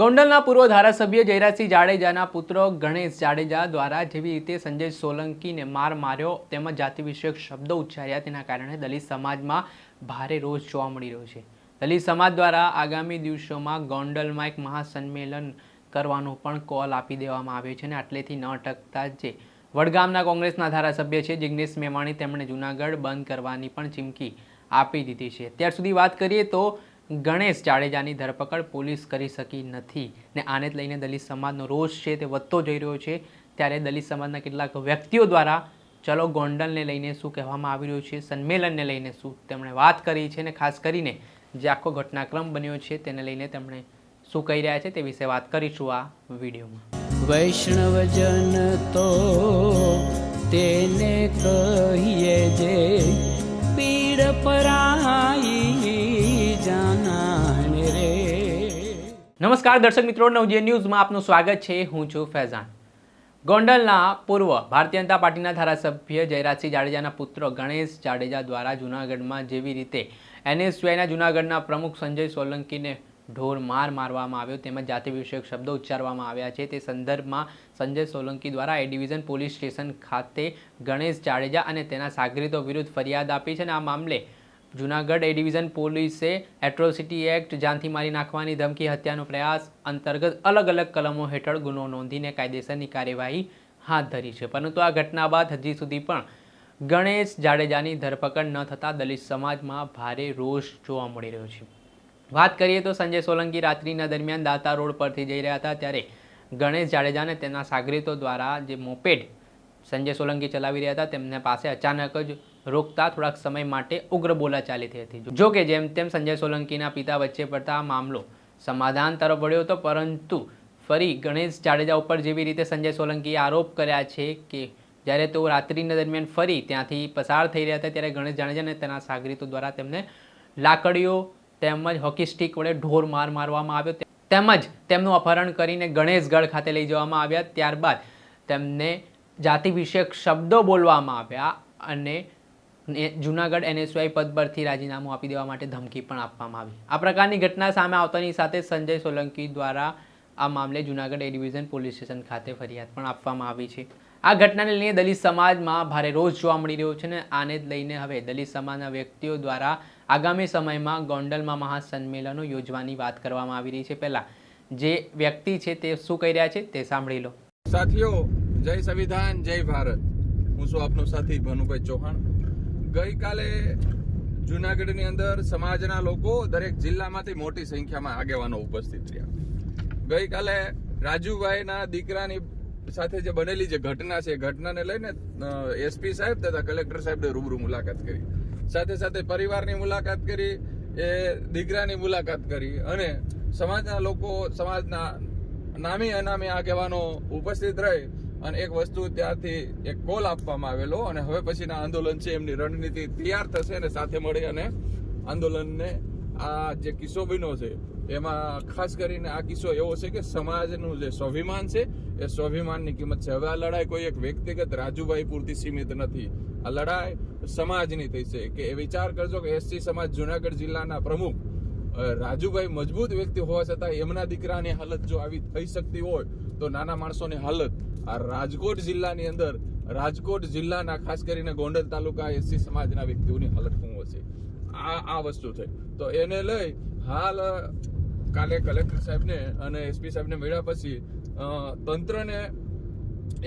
ગોંડલના પૂર્વ ધારાસભ્ય જયરાજસિંહ જાડેજાના પુત્ર ગણેશ જાડેજા દ્વારા જેવી રીતે સંજય સોલંકીને માર માર્યો તેમજ જાતિ વિષયક શબ્દો ઉચ્ચાર્યા, તેના કારણે દલિત સમાજમાં ભારે રોષ જોવા મળી રહ્યો છે. દલિત સમાજ દ્વારા આગામી દિવસોમાં ગોંડલમાં એક મહાસંમેલન કરવાનો પણ કોલ આપી દેવામાં આવ્યો છે અને આટલેથી ન અટકતા જે વડગામના કોંગ્રેસના ધારાસભ્ય છે જિગ્નેશ મેવાણી, તેમણે જૂનાગઢ બંધ કરવાની પણ ચીમકી આપી દીધી છે. ત્યાર સુધી વાત કરીએ તો ગણેશ જાડેજાની ધરપકડ પોલીસ કરી શકી નથી ને આને જ લઈને દલિત સમાજનો રોષ છે તે વધતો જઈ રહ્યો છે. ત્યારે દલિત સમાજના કેટલાક વ્યક્તિઓ દ્વારા, ચલો ગોંડલને લઈને શું કહેવામાં આવી રહ્યું છે, સંમેલનને લઈને શું? તેમણે વાત કરી છે ને ખાસ કરીને જે આખો ઘટનાક્રમ બન્યો છે તેને લઈને તેમણે શું કહી રહ્યા છે તે વિશે વાત કરીશું આ વિડીયોમાં. વૈષ્ણવજન તો તેને કહીએ જે નમસ્કાર દર્શક મિત્રો નવજે ન્યૂઝમાં આપનું સ્વાગત છે. હું છું ફૈઝાન. ગોંડલના પૂર્વ ભારતીય જનતા પાર્ટીના ધારાસભ્ય જયરાજસિંહ જાડેજાના પુત્ર ગણેશ જાડેજા દ્વારા જૂનાગઢમાં જેવી રીતે એનએસયુઆઈના જૂનાગઢના પ્રમુખ સંજય સોલંકીને ઢોર માર મારવામાં આવ્યો તેમજ જાતિ વિષયક શબ્દો ઉચ્ચારવામાં આવ્યા છે. તે સંદર્ભમાં સંજય સોલંકી દ્વારા એ ડિવિઝન પોલીસ સ્ટેશન ખાતે ગણેશ જાડેજા અને તેના સાગરીતો વિરુદ્ધ ફરિયાદ આપી છે અને આ મામલે જૂનાગઢ એ ડિવિઝન પોલીસે એટ્રોસિટી એક્ટ જાનથી મારી નાખવાની ધમકી, હત્યાનો પ્રયાસ અંતર્ગત અલગ અલગ કલમો હેઠળ ગુનો નોંધીને કાયદેસરની કાર્યવાહી હાથ ધરી છે. પરંતુ આ ઘટના બાદ હજી સુધી પણ ગણેશ જાડેજાની ધરપકડ ન થતાં દલિત સમાજમાં ભારે રોષ જોવા મળી રહ્યો છે. વાત કરીએ તો સંજય સોલંકી રાત્રિના દરમિયાન દાતા રોડ પરથી જઈ રહ્યા હતા ત્યારે ગણેશ જાડેજાને તેના સાગરીતો દ્વારા જે મોપેડ સંજય સોલંકી ચલાવી રહ્યા હતા, તેમને પાસે અચાનક જ રોકતા થોડાક સમય માટે ઉગ્ર બોલાચાલી થઈ હતી. જો કે જેમ તેમ સંજય સોલંકીના પિતા વચ્ચે પડતા આ મામલો સમાધાન તરફ વળ્યો હતો, પરંતુ ફરી ગણેશ જાડેજા ઉપર જેવી રીતે સંજય સોલંકીએ આરોપ કર્યા છે કે જ્યારે તેઓ રાત્રિના દરમિયાન ફરી ત્યાંથી પસાર થઈ રહ્યા હતા, ત્યારે ગણેશ જાડેજા અને તેના સાગરીતો દ્વારા તેમને લાકડીઓ તેમજ હોકી સ્ટિક વડે ઢોર માર મારવામાં આવ્યો. તેમજ તેમનું અપહરણ કરીને ગણેશગઢ ખાતે લઈ જવામાં આવ્યા. ત્યારબાદ તેમને જાતિ વિષયક શબ્દો બોલવામાં આવ્યા અને જૂનાગઢ એનએસયુઆઈ પદ પરથી રાજીનામું આપી દેવા માટે ધમકી પણ આપવામાં આવી. આ પ્રકારની ઘટના સામે આવતાની સાથે સંજય સોલંકી દ્વારા આ મામલે Junagadh A division police station ખાતે ફરિયાદ પણ આપવામાં આવી છે. આ ઘટનાને લઈને દલિત સમાજમાં ભારે રોષ જોવા મળી રહ્યો છે ને આને જ લઈને હવે દલિત સમાજના વ્યક્તિઓ દ્વારા આગામી સમયમાં ગોંડલમાં મહાસંમેલનો યોજવાની વાત કરવામાં આવી રહી છે. પહેલાં જે વ્યક્તિ છે તે શું કહી રહ્યા છે તે સાંભળી લો. સાથીઓ, જય સંવિધાન, જય ભારત. હું છું આપનો સાથી ભાનુભાઈ ચૌહાણ. ગઈકાલે જુનાગઢની અંદર સમાજના લોકો દરેક જિલ્લામાંથી મોટી સંખ્યામાં આગેવાનો ઉપસ્થિત રહ્યા. ગઈકાલે રાજુભાઈના દીકરાની સાથે જે બનેલી જે ઘટના છે, એ ઘટનાને લઈને એસપી સાહેબ તથા કલેક્ટર સાહેબે રૂબરૂ મુલાકાત કરી. સાથે સાથે પરિવારની મુલાકાત કરી, એ દીકરાની મુલાકાત કરી અને સમાજના લોકો, સમાજના નામી અનામી આગેવાનો ઉપસ્થિત રહી અને એક વસ્તુ ત્યારથી એક કોલ આપવામાં આવેલો અને હવે પછીના આંદોલન છે, એમની રણનીતિ તૈયાર થશે અને સાથે મળી અને આંદોલનને આ જે કિસ્સો બન્યો છે, એમાં ખાસ કરીને આ કિસ્સો એવો છે કે સમાજનું જે સ્વાભિમાન છે, એ સ્વાભિમાનની કિંમત છે. હવે આ લડાઈ કોઈ એક વ્યક્તિગત રાજુભાઈ પૂરતી સીમિત નથી. આ લડાઈ સમાજની થઈ છે. કે એ વિચાર કરજો કે એસસી સમાજ જુનાગઢ જિલ્લાના પ્રમુખ રાજુભાઈ મજબૂત વ્યક્તિ હોવા છતાં એમના દીકરાની હાલત જો આવી થઈ શકતી હોય, તો નાના માણસોની હાલત આ રાજકોટ જિલ્લાની અંદર, રાજકોટ જિલ્લાના ખાસ કરીને ગોંડલ તાલુકા એસસી સમાજના વ્યક્તિઓની હાલત શું હશે? આ આ વસ્તુ છે. તો એને લઈ હાલ કાલે કલેક્ટર સાહેબને અને એસપી સાહેબને મળ્યા પછી તંત્રને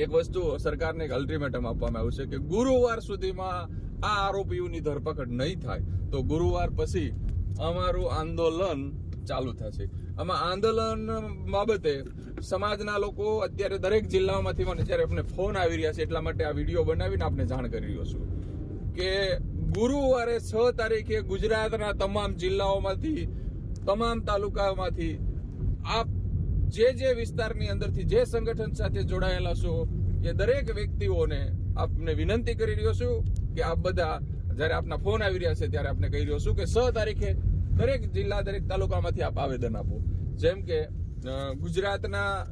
એક વસ્તુ સરકારને એક અલ્ટિમેટમ આપવામાં આવ્યું છે કે ગુરુવાર સુધીમાં આ આરોપીઓની ધરપકડ નહીં થાય. તો ગુરુવાર પછી અમારું આંદોલન ચાલુ થશે. આમાં આંદોલન બાબતે સમાજના લોકો અત્યારે દરેક જિલ્લામાંથી મને જ્યારે આપણે ફોન આવી રહ્યા છે એટલા માટે આ વીડિયો બનાવીને આપને જાણ કરી રહ્યો છું કે ગુરુવારે છ તારીખે ગુજરાતના તમામ જિલ્લાઓમાંથી, તમામ તાલુકાઓમાંથી આપ જે જે વિસ્તારની અંદરથી જે સંગઠન સાથે જોડાયેલા છો, એ દરેક વ્યક્તિઓને આપને વિનંતી કરી રહ્યો છું કે આપ બધા, જ્યારે આપના ફોન આવી રહ્યા છે ત્યારે આપને કહી રહ્યો છું કે છ તારીખે દરેક જિલ્લા, દરેક તાલુકામાંથી આપ આવેદન આપો. જેમ કે ગુજરાતના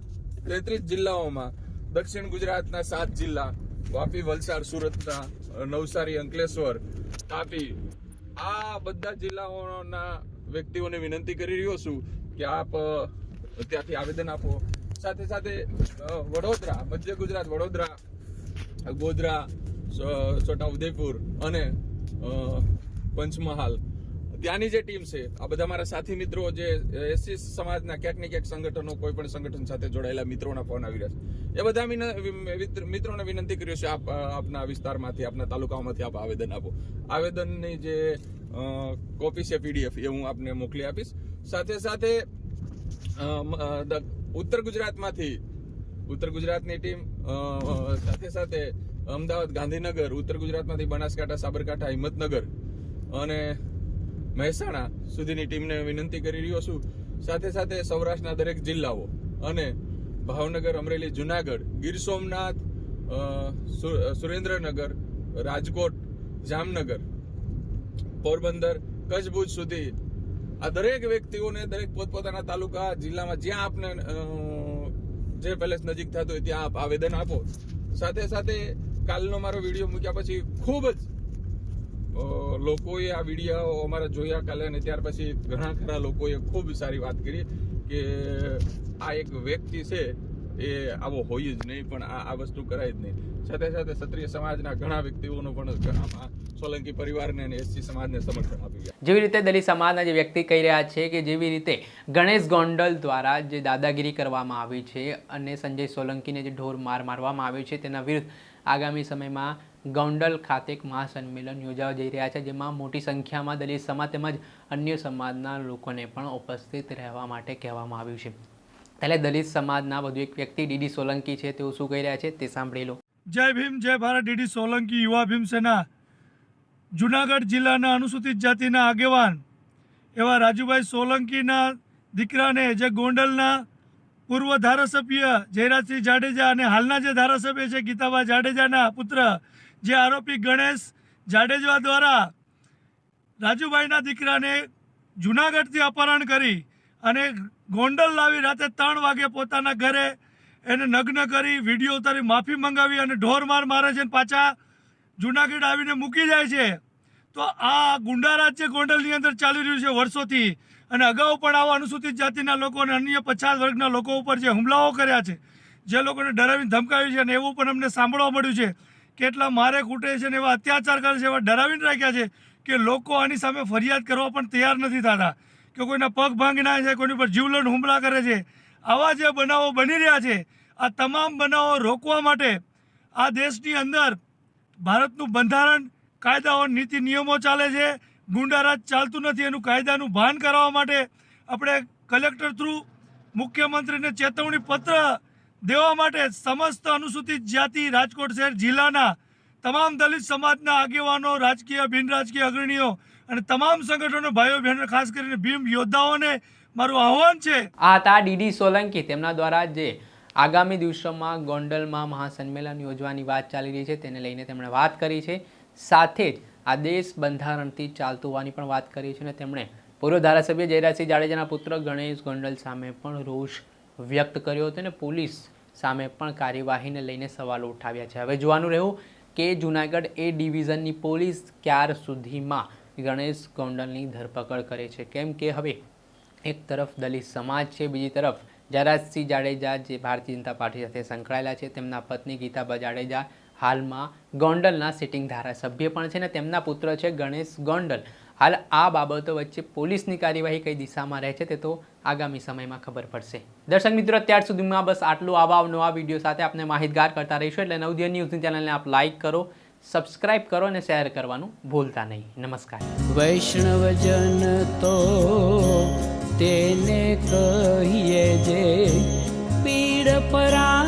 તેત્રીસ જિલ્લાઓમાં દક્ષિણ ગુજરાતના સાત જિલ્લા, વાપી, વલસાડ, સુરતના નવસારી, અંકલેશ્વર, તાપી, આ બધા જિલ્લાઓના વ્યક્તિઓને વિનંતી કરી રહ્યો છું કે આપ ત્યાંથી આવેદન આપો. સાથે સાથે વડોદરા, મધ્ય ગુજરાત, વડોદરા, ગોધરા, સ- છોટા ઉદયપુર અને પંચમહાલ. ત્યાંની જે ટીમ છે, આ બધા મારા સાથી મિત્રો જે એસસી સમાજના ક્યાંક ને ક્યાંક સંગઠનો, કોઈ પણ સંગઠન સાથે જોડાયેલા મિત્રોના ફોન આવી રહ્યા છે. એ બધા મિત્રોને વિનંતી કર્યું છે આપ આપના વિસ્તારમાંથી, આપના તાલુકામાંથી આપ આવેદન આપો. આવેદનની જે કોપી છે પીડીએફ એ હું આપને મોકલી આપીશ. સાથે સાથે ઉત્તર ગુજરાતમાંથી, ઉત્તર ગુજરાતની ટીમ સાથે સાથે અમદાવાદ ગાંધીનગર, ઉત્તર ગુજરાતમાંથી બનાસકાંઠા, સાબરકાંઠા, હિંમતનગર અને મહેસાણા સુધીની ટીમને વિનંતી કરી રહ્યો છું. સાથે સાથે સૌરાષ્ટ્રના દરેક જિલ્લાઓ અને ભાવનગર, અમરેલી, જુનાગઢ, ગીર સોમનાથ સુરેન્દ્રનગર, રાજકોટ, જામનગર, પોરબંદર કચ્છ ભુજ સુધી આ દરેક વ્યક્તિઓને દરેક પોતપોતાના તાલુકા, જિલ્લામાં જ્યાં આપને જે પેલેસ નજીક થતું હોય ત્યાં આપ આવેદન આપો. સાથે સાથે કાલનો મારો વીડિયો મૂક્યા પછી ખૂબ જ લોકોએ આ વીડિયો અમારા જોયા કાલે અને ત્યાર પછી ઘણા ખરા લોકોએ ખૂબ સારી વાત કરી કે આ એક વ્યક્તિ છે, એ આવો હોય જ નહીં, પણ આ આ વસ્તુ કરાય જ નહીં. સાથે સાથે ક્ષત્રિય સમાજના ઘણા વ્યક્તિઓનો પણ આમાં સોલંકી પરિવારને અને એસસી સમાજને સમર્થન આપી ગયા. જેવી રીતે દલિત સમાજના જે વ્યક્તિ કહી રહ્યા છે કે જેવી રીતે ગણેશ ગોંડલ દ્વારા જે દાદાગીરી કરવામાં આવી છે અને સંજય સોલંકીને જે ઢોર માર મારવામાં આવ્યો છે તેના વિરુદ્ધ આગામી સમયમાં ગોંડલ ખાતે એક મહાસંમેલન યોજાવા જઈ રહ્યા છે, જેમાં મોટી સંખ્યામાં દલિત સમાજ તેમજ અન્ય સમાજના લોકોને પણ ઉપસ્થિત રહેવા માટે કહેવામાં આવ્યું છે. એટલે દલિત સમાજના વધુ એક વ્યક્તિ ડીડી સોલંકી છે, તેઓ શું કહી રહ્યા છે તે સાંભળી લો. જય ભીમ, જય ભારત, ડીડી સોલંકી, યુવા ભીમસેના જુનાગઢ જિલ્લાના અનુસૂચિત જાતિના આગેવાન એવા રાજુભાઈ સોલંકીના દીકરાને જે ગોંડલના પૂર્વ ધારાસભ્ય જયરાજસિંહ જાડેજા અને હાલના જે ધારાસભ્ય છે ગીતાબા જાડેજાના પુત્ર જે આરોપી ગણેશ જાડેજા દ્વારા રાજુભાઈના દીકરાને જુનાગઢથી અપહરણ કરી અને ગોંડલ લાવી રાતે ત્રણ વાગે પોતાના ઘરે એને નગ્ન કરી વીડિયો ઉતારી માફી મંગાવી અને ઢોર માર મારે છે પાછા જુનાગઢ આવીને મૂકી જાય છે. તો આ ગુંડારાજ જે ગોંડલની અંદર ચાલી રહ્યું છે વર્ષોથી અને અગાઉ પણ આવા અનુસૂચિત જાતિના લોકો અને અન્ય પછાત વર્ગના લોકો ઉપર જે હુમલાઓ કર્યા છે, જે લોકોને ડરાવીને ધમકાવ્યું છે અને એવું પણ અમને સાંભળવા મળ્યું છે. કેટલા મારે કૂટે છે ને એવા અત્યાચાર કરે છે એવા ડરાવીને રાખ્યા છે કે લોકો આની સામે ફરિયાદ કરવા પણ તૈયાર નથી થતા. કે કોઈના પગ ભાંગી નાખે છે, કોઈની પર જીવલણ હુમલા કરે છે. આવા જે બનાવો બની રહ્યા છે, આ તમામ બનાવો રોકવા માટે આ દેશની અંદર ભારતનું બંધારણ કાયદાઓ નીતિ નિયમો ચાલે છે. ગુંડારાજ ચાલતું નથી, એનું કાયદાનું ભાન કરાવવા માટે આપણે કલેક્ટર થ્રુ મુખ્યમંત્રીને ચેતવણી પત્ર દેવા માટે સમસ્ત અનુસૂચિત જાતિ, રાજકોટ શહેર, જિલ્લાના તમામ દલિત સમાજના આગેવાનો, રાજકીય બિન રાજકીય અગ્રણીઓ અને તમામ સંગઠનો ભાઈઓ, બહેનો, ખાસ કરીને ભીમ યોદ્ધાઓને મારું આહવાન છે. આ હતા ડીડી સોલંકી. તેમના દ્વારા જે આગામી દિવસોમાં ગોંડલમાં મહાસંમેલન યોજવાની વાત ચાલી રહી છે, તેને લઈને તેમણે વાત કરી છે. સાથે જ આ દેશ બંધારણથી ચાલતું હોવાની પણ વાત કરી છે અને તેમણે પૂર્વ ધારાસભ્ય જયરાજસિંહ જાડેજાના પુત્ર ગણેશ ગોંડલ સામે પણ રોષ વ્યક્ત કર્યો હતો અને પોલીસ સામે પણ કાર્યવાહીને લઈને સવાલો ઉઠાવ્યા છે. હવે જોવાનું રહ્યું કે જુનાગઢ એ ડિવિઝનની પોલીસ ક્યાર સુધીમાં ગણેશ ગોંડલની ધરપકડ કરે છે. કેમ કે હવે એક તરફ દલિત સમાજ છે, બીજી તરફ જયરાજસિંહ જાડેજા જે ભારતીય જનતા પાર્ટી સાથે સંકળાયેલા છે, તેમના પત્ની ગીતાબા જાડેજા હાલમાં ગોંડલના સિટિંગ ધારાસભ્ય પણ છે અને તેમના પુત્ર છે ગણેશ ગોંડલ. હાલ આ બાબતો વચ્ચે પોલીસની કાર્યવાહી કઈ દિશામાં રહે છે તે તો આગામી સમયમાં ખબર પડશે. દર્શક મિત્રો, અત્યાર સુધીમાં બસ આટલું આવા નવા વીડિયો સાથે આપને માહિતગાર કરતા રહીશું એટલે નવદિયા ન્યૂઝની ચેનલને આપ લાઇક કરો, સબસ્ક્રાઇબ કરો અને શેર કરવાનું ભૂલતા નહીં. નમસ્કાર. વૈષ્ણવજન તો તેને કહીએ જે પીડ પરા